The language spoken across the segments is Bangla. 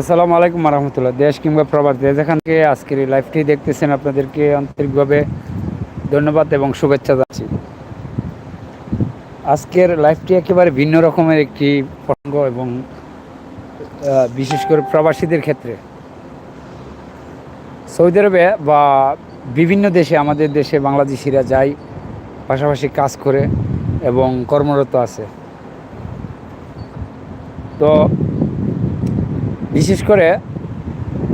আসসালামু আলাইকুম রহমতুল্লাহ দেশ কিংবা প্রবাস দেশ যেখান থেকে আজকের এই লাইভটি দেখতেছেন আপনাদেরকে আন্তরিকভাবে ধন্যবাদ এবং শুভেচ্ছা যাচ্ছি আজকের লাইভটি একেবারে ভিন্ন রকমের একটি প্রসঙ্গ এবং বিশেষ করে প্রবাসীদের ক্ষেত্রে। সৌদি আরবে বা বিভিন্ন দেশে, আমাদের দেশে বাংলাদেশিরা যায়, পাশাপাশি কাজ করে এবং কর্মরত আছে। তো বিশেষ করে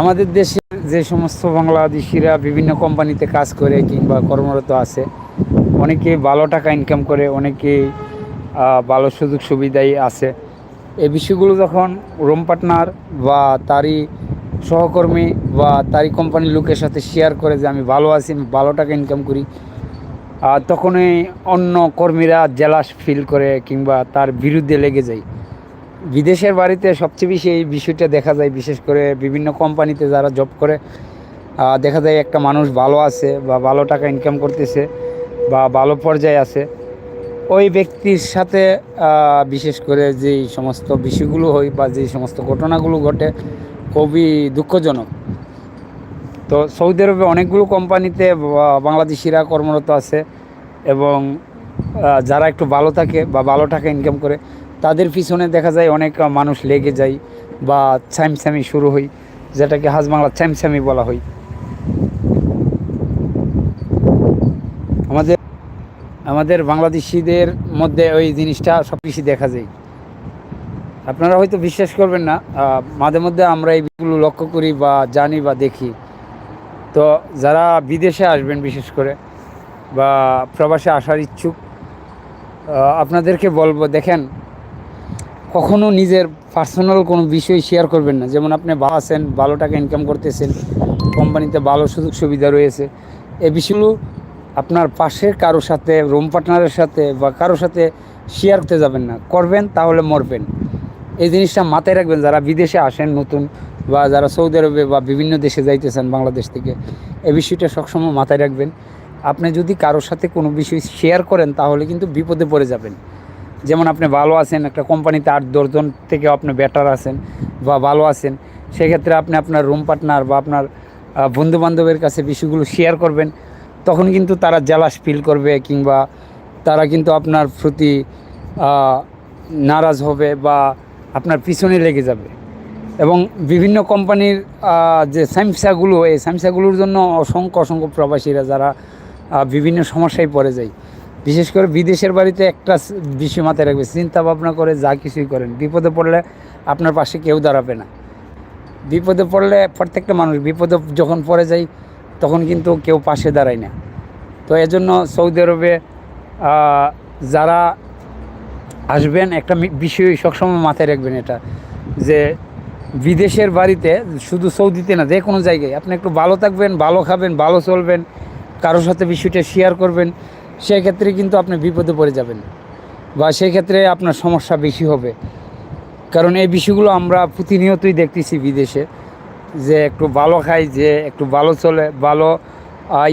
আমাদের দেশের যে সমস্ত বাংলাদেশিরা বিভিন্ন কোম্পানিতে কাজ করে কিংবা কর্মরত আছে, অনেকে ভালো টাকা ইনকাম করে, অনেকে ভালো সুযোগ সুবিধাই আছে। এই বিষয়গুলো যখন রুম পার্টনার বা তারই সহকর্মী বা তারই কোম্পানির লোকের সাথে শেয়ার করে যে আমি ভালো আছি, আমি ভালো টাকা ইনকাম করি তখনই অন্য কর্মীরা জেলাস ফিল করে কিংবা তার বিরুদ্ধে লেগে যায়। বিদেশের বাড়িতে সবচেয়ে বেশি এই বিষয়টা দেখা যায়, বিশেষ করে বিভিন্ন কোম্পানিতে যারা জব করে দেখা যায় একটা মানুষ ভালো আছে বা ভালো টাকা ইনকাম করতেছে বা ভালো পর্যায়ে আছে, ওই ব্যক্তির সাথে বিশেষ করে যেই সমস্ত বিষয়গুলো হয় বা যেই সমস্ত ঘটনাগুলো ঘটে, খুবই দুঃখজনক। তো সৌদি আরবে অনেকগুলো কোম্পানিতে বাংলাদেশিরা কর্মরত আছে এবং যারা একটু ভালো থাকে বা ভালো টাকা ইনকাম করে তাদের পিছনে দেখা যায় অনেক মানুষ লেগে যায় বা ছ্যামছ্যামি শুরু হয়, যেটাকে হাজ বাংলা ছ্যামছ্যামি বলা হয়। আমাদের আমাদের বাংলাদেশিদের মধ্যে ওই জিনিসটা সব কিছু দেখা যায়। আপনারা হয়তো বিশ্বাস করবেন না মাঝে মধ্যে আমরা এইগুলো লক্ষ্য করি বা জানি বা দেখি। তো যারা বিদেশে আসবেন বিশেষ করে বা প্রবাসে আসার ইচ্ছুক আপনাদেরকে বলব, দেখেন কখনো নিজের পার্সোনাল কোনো বিষয় শেয়ার করবেন না। যেমন আপনি ভালো আছেন, ভালো টাকা ইনকাম করতেছেন কোম্পানিতে ভালো সুযোগ সুবিধা রয়েছে। এ বিষয়গুলো আপনার পাশের কারোর সাথে রুম পার্টনারের সাথে বা কারোর সাথে শেয়ার করতে যাবেন না। করবেন, তাহলে মরবেন। এই জিনিসটা মাথায় রাখবেন, যারা বিদেশে আসেন নতুন বা যারা সৌদি আরবে বা বিভিন্ন দেশে যাইতেছেন বাংলাদেশ থেকে, এ বিষয়টা সবসময় মাথায় রাখবেন। আপনি যদি কারোর সাথে কোনো বিষয় শেয়ার করেন, তাহলে কিন্তু বিপদে পড়ে যাবেন। যেমন আপনি ভালো আছেন, একটা কোম্পানিতে আট দশজন থেকে আপনি বেটার আছেন বা ভালো আছেন, সেক্ষেত্রে আপনি আপনার রুম পার্টনার বা আপনার বন্ধু বান্ধবের কাছে বিষয়গুলো শেয়ার করবেন, তখন কিন্তু তারা জেলাস ফিল করবে কিংবা তারা কিন্তু আপনার প্রতি নারাজ হবে বা আপনার পিছনে লেগে যাবে। এবং বিভিন্ন কোম্পানির যে স্যামসাগুলো, এই স্যামসাগুলোর জন্য অসংখ্য অসংখ্য প্রবাসীরা যারা বিভিন্ন সমস্যায় পড়ে যায় বিশেষ করে বিদেশের বাড়িতে একটা বিষয় মাথায় রাখবে, চিন্তা ভাবনা করে যা কিছুই করেন। বিপদে পড়লে আপনার পাশে কেউ দাঁড়াবে না। বিপদে পড়লে প্রত্যেকটা মানুষ, বিপদে যখন পড়ে যায় তখন কিন্তু কেউ পাশে দাঁড়ায় না। তো এজন্য সৌদি আরবে যারা আসবেন, একটা বিষয় সবসময় মাথায় রাখবেন এটা, যে বিদেশের বাড়িতে শুধু সৌদিতে না, যে কোনো জায়গায় আপনি একটু ভালো থাকবেন, ভালো খাবেন, ভালো চলবেন, কারোর সাথে বিষয়টা শেয়ার করবেন। সেই ক্ষেত্রে কিন্তু আপনি বিপদে পড়ে যাবেন বা সেক্ষেত্রে আপনার সমস্যা বেশি হবে। কারণ এই বিষয়গুলো আমরা প্রতিনিয়তই দেখতেছি বিদেশে যে একটু ভালো খায়, যে একটু ভালো চলে, ভালো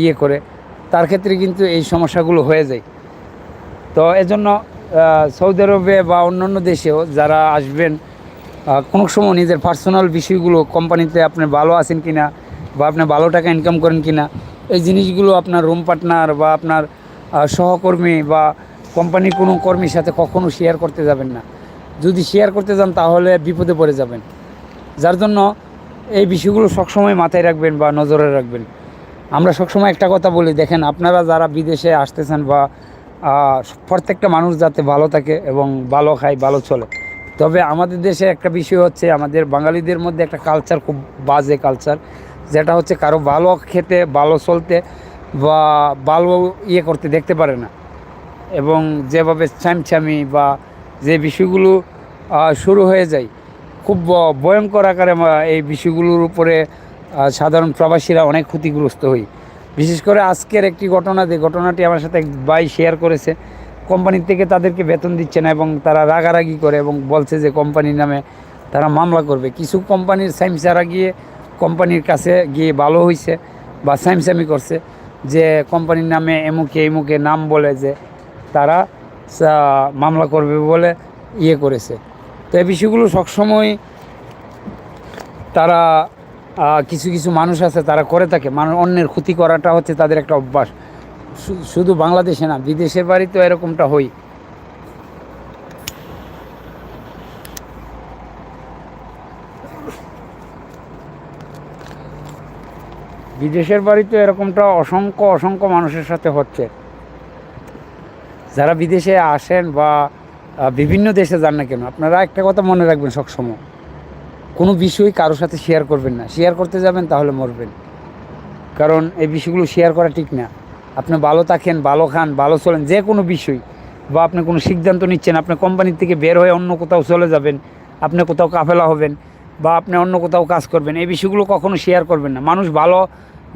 ইয়ে করে। তার ক্ষেত্রে কিন্তু এই সমস্যাগুলো হয়ে যায়। তো এজন্য সৌদি আরবে বা অন্যান্য দেশেও যারা আসবেন কোনো সময় নিজের পার্সোনাল বিষয়গুলো কোম্পানিতে আপনি ভালো আছেন কিনা বা আপনি ভালো টাকা ইনকাম করেন কিনা, এই জিনিসগুলো আপনার রুম পার্টনার বা আপনার সহকর্মী বা কোম্পানির কোনো কর্মীর সাথে কখনো শেয়ার করতে যাবেন না। যদি শেয়ার করতে যান, তাহলে বিপদে পড়ে যাবেন। যার জন্য এই বিষয়গুলো সবসময় মাথায় রাখবেন বা নজরে রাখবেন। আমরা সবসময় একটা কথা বলি, দেখেন আপনারা যারা বিদেশে আসতেছেন বা প্রত্যেকটা মানুষ যাতে ভালো থাকে এবং ভালো খায়, ভালো চলে। তবে আমাদের দেশে একটা বিষয় হচ্ছে, আমাদের বাঙালিদের মধ্যে একটা কালচার খুব বাজে কালচার যেটা হচ্ছে কারও ভালো খেতে, ভালো চলতে বা ভালো ইয়ে করতে দেখতে পারে না। এবং যেভাবে ছ্যামছ্যামি বা যে বিষয়গুলো শুরু হয়ে যায়, খুব ভয়ঙ্কর আকারে এই বিষয়গুলোর উপরে সাধারণ প্রবাসীরা অনেক ক্ষতিগ্রস্ত হই। বিশেষ করে আজকের একটি ঘটনা, যে ঘটনাটি আমার সাথে এক ভাই শেয়ার করেছে। কোম্পানি থেকে তাদেরকে বেতন দিচ্ছে না এবং তারা রাগারাগি করে এবং বলছে যে কোম্পানির নামে তারা মামলা করবে। কিছু কোম্পানির সাইমসারা গিয়ে কোম্পানির কাছে গিয়ে ভালো হয়েছে বা সাইমসামি করছে। যে কোম্পানির নামে এমুকে এমুকে নাম বলে যে তারা মামলা করবে বলে ইয়ে করেছে। তো এই বিষয়গুলো সবসময় তারা কিছু কিছু মানুষ আছে, তারা করে থাকে। মানুষ অন্যের ক্ষতি করাটা হচ্ছে তাদের একটা অভ্যাস। শুধু বাংলাদেশে না, বিদেশের বাড়িতেও এরকমটা হই। বিদেশের বাড়িতে এরকমটা অসংখ্য অসংখ্য মানুষের সাথে হচ্ছে। যারা বিদেশে আসেন বা বিভিন্ন দেশে যান না কেন, আপনারা একটা কথা মনে রাখবেন সবসময়। কোনো বিষয় কারোর সাথে শেয়ার করবেন না। শেয়ার করতে যাবেন, তাহলে মরবেন। কারণ এই বিষয়গুলো শেয়ার করা ঠিক না। আপনি ভালো থাকেন, ভালো খান, ভালো চলেন, যে কোনো বিষয়। বা আপনি কোনো সিদ্ধান্ত নিচ্ছেন, আপনি কোম্পানির থেকে বের হয়ে অন্য কোথাও চলে যাবেন, আপনি কোথাও কাফেলা হবেন, বা আপনি অন্য কোথাও কাজ করবেন, এই বিষয়গুলো কখনো শেয়ার করবেন না। মানুষ ভালো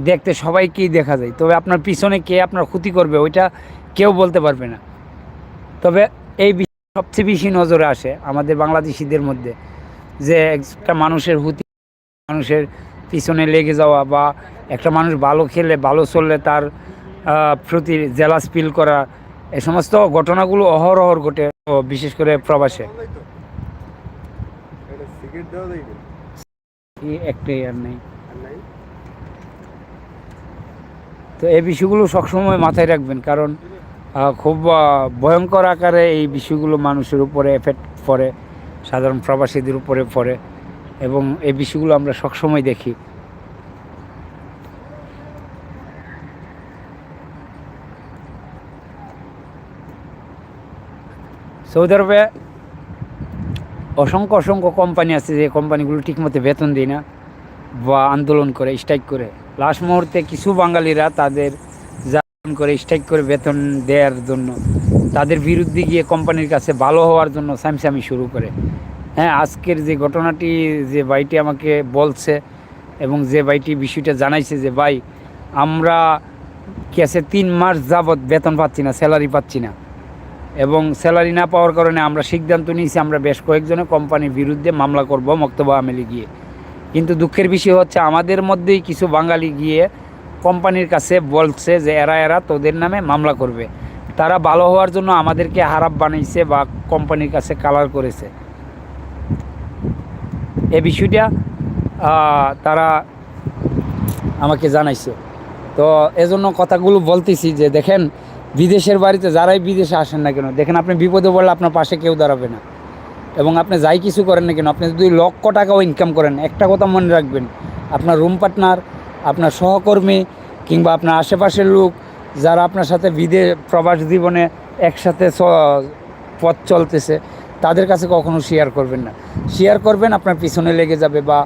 দেখতে সবাইকেই দেখা যায়। তবে আপনার পিছনে কে আপনার ক্ষতি করবে ওইটা কেউ বলতে পারবে না। তবে এই বিষয় সবচেয়ে বেশি নজরে আসে আমাদের বাংলাদেশিদের মধ্যে যে একটা মানুষের হুতি মানুষের পিছনে লেগে যাওয়া বা একটা মানুষ ভালো খেলে ভালো চললে তার প্রতি জেলাস ফিল করা এ সমস্ত ঘটনাগুলো অহরহর ঘটে বিশেষ করে প্রবাসে। একটাই আর নাই? তো এই বিষয়গুলো সবসময় মাথায় রাখবেন, কারণ খুব ভয়ঙ্কর আকারে এই বিষয়গুলো মানুষের উপরে এফেক্ট পড়ে, সাধারণ প্রবাসীদের উপরে পড়ে, এবং এই বিষয়গুলো আমরা সবসময় দেখি। সৌদি আরবে অসংখ্য অসংখ্য কোম্পানি আছে যে কোম্পানিগুলো ঠিকমতো বেতন দেয় না। বা আন্দোলন করে স্ট্রাইক করে। লাস্ট মুহূর্তে কিছু বাঙালিরা তাদের যা করে স্ট্রাইক করে বেতন দেওয়ার জন্য, তাদের বিরুদ্ধে গিয়ে কোম্পানির কাছে ভালো হওয়ার জন্য স্যামস্যামি শুরু করে। হ্যাঁ আজকের যে ঘটনাটি, যে ভাইটি আমাকে বলছে এবং যে ভাইটি বিষয়টা জানাইছে যে, ভাই, আমরা কেসে তিন মাস যাবৎ বেতন পাচ্ছি না স্যালারি পাচ্ছি না। এবং স্যালারি না পাওয়ার কারণে আমরা সিদ্ধান্ত নিয়েছি, আমরা বেশ কয়েকজনে কোম্পানির বিরুদ্ধে মামলা করব, মক্তবা আমেলি গিয়ে। কিন্তু দুঃখের বিষয় হচ্ছে আমাদের মধ্যেই কিছু বাঙালি গিয়ে কোম্পানির কাছে বলছে যে এরা এরা তোদের নামে মামলা করবে। তারা ভালো হওয়ার জন্য আমাদেরকে হারাপ বানাইছে বা কোম্পানির কাছে কালার করেছে। এ বিষয়টা তারা আমাকে জানাইছে। তো এজন্য কথাগুলো বলতেছি যে দেখেন, বিদেশের বাড়িতে যারাই বিদেশে আসেন না কেন, দেখেন আপনি বিপদে পড়লে আপনার পাশে কেউ দাঁড়াবে না। এবং আপনি যাই কিছু করেন না কেন, আপনি যদি লক্ষ টাকাও ইনকাম করেন, একটা কথা মনে রাখবেন, আপনার রুম পার্টনার আপনার সহকর্মী কিংবা আপনার আশেপাশের লোক যারা আপনার সাথে বিদে প্রবাস জীবনে একসাথে পথ চলতেছে, তাদের কাছে কখনো শেয়ার করবেন না। শেয়ার করবেন, আপনার পিছনে লেগে যাবে বা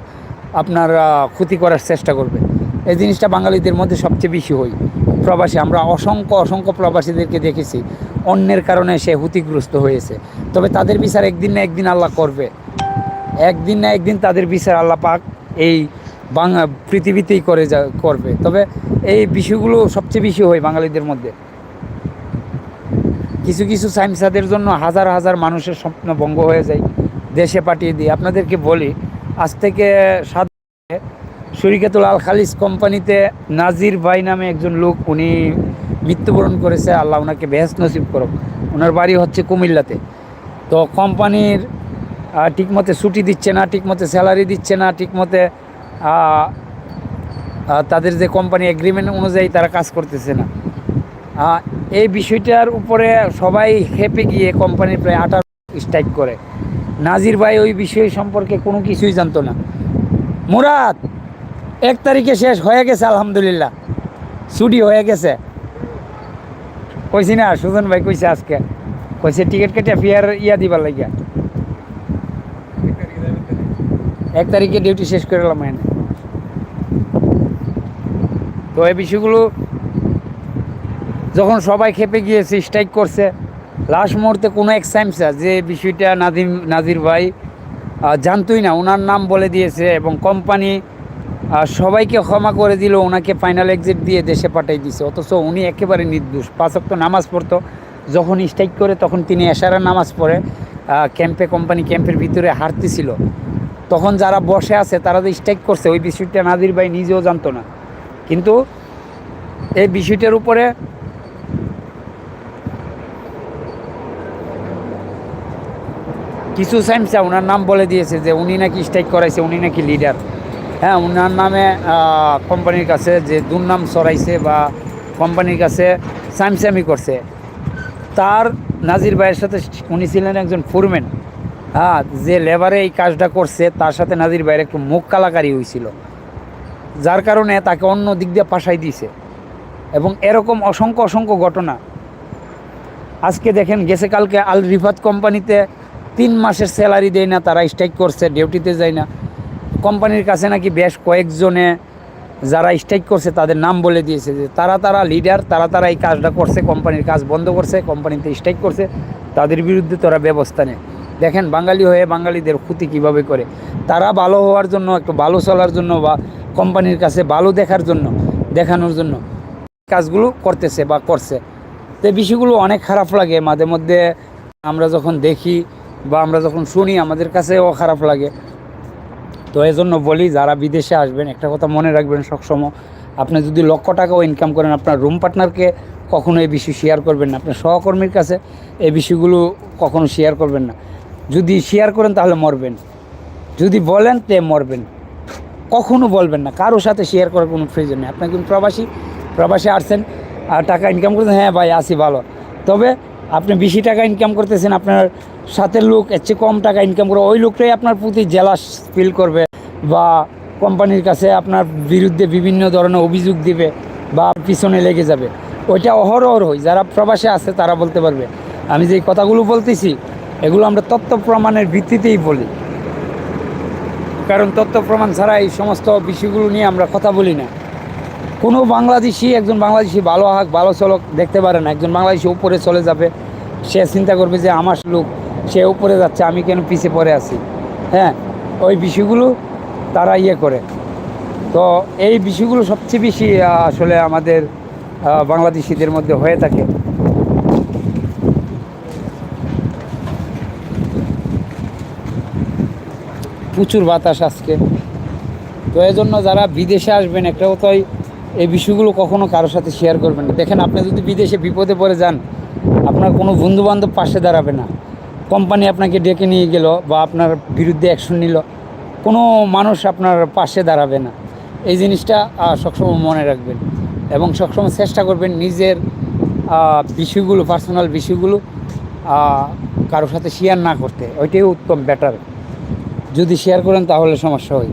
আপনার ক্ষতি করার চেষ্টা করবে এই জিনিসটা বাঙালিদের মধ্যে সবচেয়ে বেশি হই প্রবাসী, আমরা অসংখ্য অসংখ্য প্রবাসীদেরকে দেখেছি। অন্যের কারণে সে হুতিগ্রস্ত হয়েছে। তবে তাদের বিচার একদিন না একদিন আল্লাহ করবে। একদিন না একদিন তাদের বিচার আল্লাহ পাক এই বাংলা, পৃথিবীতেই করে যা, করবে। তবে এই বিষয়গুলো সবচেয়ে বেশি হয় বাঙালিদের মধ্যে। কিছু কিছু সাইমসাদের জন্য হাজার হাজার মানুষের স্বপ্ন ভঙ্গ হয়ে যায়। দেশে পাঠিয়ে দিই। আপনাদেরকে বলি, আজ থেকে সাত শরিকাতুল আল খালিস কোম্পানিতে নাজির ভাই নামে একজন লোক উনি মৃত্যুবরণ করেছে। আল্লাহ ওনাকে বেহেস নসিব করুক। ওনার বাড়ি হচ্ছে কুমিল্লাতে। তো কোম্পানির ঠিকমতো ছুটি দিচ্ছে না, ঠিকমতো স্যালারি দিচ্ছে না, ঠিকমতো তাদের যে কোম্পানি এগ্রিমেন্ট অনুযায়ী তারা কাজ করতেছে না। এই বিষয়টার উপরে সবাই খেপে গিয়ে কোম্পানির প্রায় আঠারো স্ট্রাইক করে। নাজির ভাই ওই বিষয় সম্পর্কে কোনো কিছুই জানতো না। মুরাদ! এক তারিখে শেষ হয়ে গেছে, আলহামদুলিল্লাহ। ছুটি হয়ে গেছে। কইছি না, সুজন ভাই কইছে আজকে। কইছে টিকিট কেটে ফিয়ার ইয়া দিবার লাগিয়া। এক তারিখে ডিউটি শেষ করে এলাম তো এই বিষয়গুলো যখন সবাই খেপে গিয়েছে স্ট্রাইক করছে লাস্ট মুহূর্তে কোনো এক সাইমসা যে বিষয়টা নাদিম নাজির ভাই জানতোই না ওনার নাম বলে দিয়েছে এবং কোম্পানি আহ, সবাইকে ক্ষমা করে দিল ওনাকে ফাইনাল এক্সিট দিয়ে দেশে পাঠিয়ে দিছে। অথচ উনি একেবারে নির্দোষ। পাঁচক তো নামাজ পড়তো। যখন স্ট্রাইক করে তখন তিনি এশারা নামাজ পড়ে। ক্যাম্পে কোম্পানি ক্যাম্পের ভিতরে হারতেছিল। তখন যারা বসে আছে তারা যে স্ট্রাইক করছে ওই বিষয়টা নাজির ভাই নিজেও জানতো না। কিন্তু এই বিষয়টার উপরে কিছু সাইমসা ওনার নাম বলে দিয়েছে যে উনি নাকি স্ট্রাইক করাইছে উনি নাকি লিডার হ্যাঁ ওনার নামে কোম্পানির কাছে যে দুর্নাম সরাইছে বা কোম্পানির কাছে সামসামি করছে, তার নাজির ভাইয়ের সাথে উনি ছিলেন একজন ফোরম্যান হ্যাঁ যে লেবারে এই কাজটা করছে, তার সাথে নাজির ভাইয়ের একটু মুখ কালাকারি হয়েছিল, যার কারণে তাকে অন্য দিক দিয়ে পাশাই দিয়েছে। এবং এরকম অসংখ্য অসংখ্য ঘটনা। আজকে দেখেন, গেছে কালকে আল রিফাত কোম্পানিতে তিন মাসের স্যালারি দেয় না, তারা স্ট্রাইক করছে ডিউটিতে যায় না। কোম্পানির কাছে নাকি বেশ কয়েকজনে যারা স্ট্রাইক করছে তাদের নাম বলে দিয়েছে যে তারা তারা লিডার তারা তারা এই কাজটা করছে, কোম্পানির কাজ বন্ধ করছে, কোম্পানিতে স্ট্রাইক করছে, তাদের বিরুদ্ধে তারা ব্যবস্থা নেয়। দেখেন বাঙালি হয়ে বাঙালিদের ক্ষতি কীভাবে করে? তারা ভালো হওয়ার জন্য, একটু ভালো চলার জন্য বা কোম্পানির কাছে ভালো দেখার জন্য, দেখানোর জন্য কাজগুলো করতেছে বা করছে। তো বিষয়গুলো অনেক খারাপ লাগে। মাঝে মধ্যে আমরা যখন দেখি বা আমরা যখন শুনি, আমাদের কাছেও খারাপ লাগে। তো এই জন্য বলি, যারা বিদেশে আসবেন, একটা কথা মনে রাখবেন সবসময়, আপনি যদি লক্ষ টাকাও ইনকাম করেন, আপনার রুম পার্টনারকে কখনো এই বিষয় শেয়ার করবেন না। আপনার সহকর্মীর কাছে এই বিষয়গুলো কখনো শেয়ার করবেন না। যদি শেয়ার করেন, তাহলে মরবেন। যদি বলেন, তে মরবেন। কখনো বলবেন না। কারোর সাথে শেয়ার করার কোনো প্রয়োজন নেই। আপনি কিন্তু প্রবাসী প্রবাসী আসছেন, আর টাকা ইনকাম করছেন হ্যাঁ ভাই আসি ভালো। তবে আপনি বেশি টাকা ইনকাম করতেছেন, আপনার সাথে লোক এর চেয়ে কম টাকা ইনকাম করে, ওই লোকটাই আপনার প্রতি জেলাস ফিল করবে বা কোম্পানির কাছে আপনার বিরুদ্ধে বিভিন্ন ধরনের অভিযোগ দিবে বা পিছনে লেগে যাবে। ওইটা অহরহ হয় যারা প্রবাসে আছে তারা বলতে পারবে। আমি যে কথাগুলো বলতেছি, এগুলো আমরা তথ্য প্রমাণের ভিত্তিতেই বলি। কারণ তথ্য প্রমাণ ছাড়া এই সমস্ত বিষয়গুলো নিয়ে আমরা কথা বলি না। কোনো বাংলাদেশি, একজন বাংলাদেশি ভালো হাক, ভালো চলক দেখতে পারে না। একজন বাংলাদেশি উপরে চলে যাবে সে চিন্তা করবে যে আমার লোক, সে উপরে যাচ্ছে, আমি কেন পিছিয়ে পড়ে আছি? হ্যাঁ ওই বিষয়গুলো তারা ইয়ে করে। তো এই বিষয়গুলো সবচেয়ে বেশি আসলে আমাদের বাংলাদেশিদের মধ্যে হয়ে থাকে। প্রচুর বাতাস আজকে। তো এই জন্য যারা বিদেশে আসবেন একটা কথাই এই বিষয়গুলো কখনো কারোর সাথে শেয়ার করবেন দেখেন, আপনি যদি বিদেশে বিপদে পড়ে যান আপনার কোনো বন্ধু বান্ধব পাশে দাঁড়াবে না। কোম্পানি আপনাকে ডেকে নিয়ে গেল বা আপনার বিরুদ্ধে অ্যাকশন নিল, কোনো মানুষ আপনার পাশে দাঁড়াবে না। এই জিনিসটা সবসময় মনে রাখবেন এবং সবসময় চেষ্টা করবেন নিজের বিষয়গুলো পার্সোনাল বিষয়গুলো কারোর সাথে শেয়ার না করতে। ওইটাই উত্তম বেটার যদি শেয়ার করেন তাহলে সমস্যা হয়।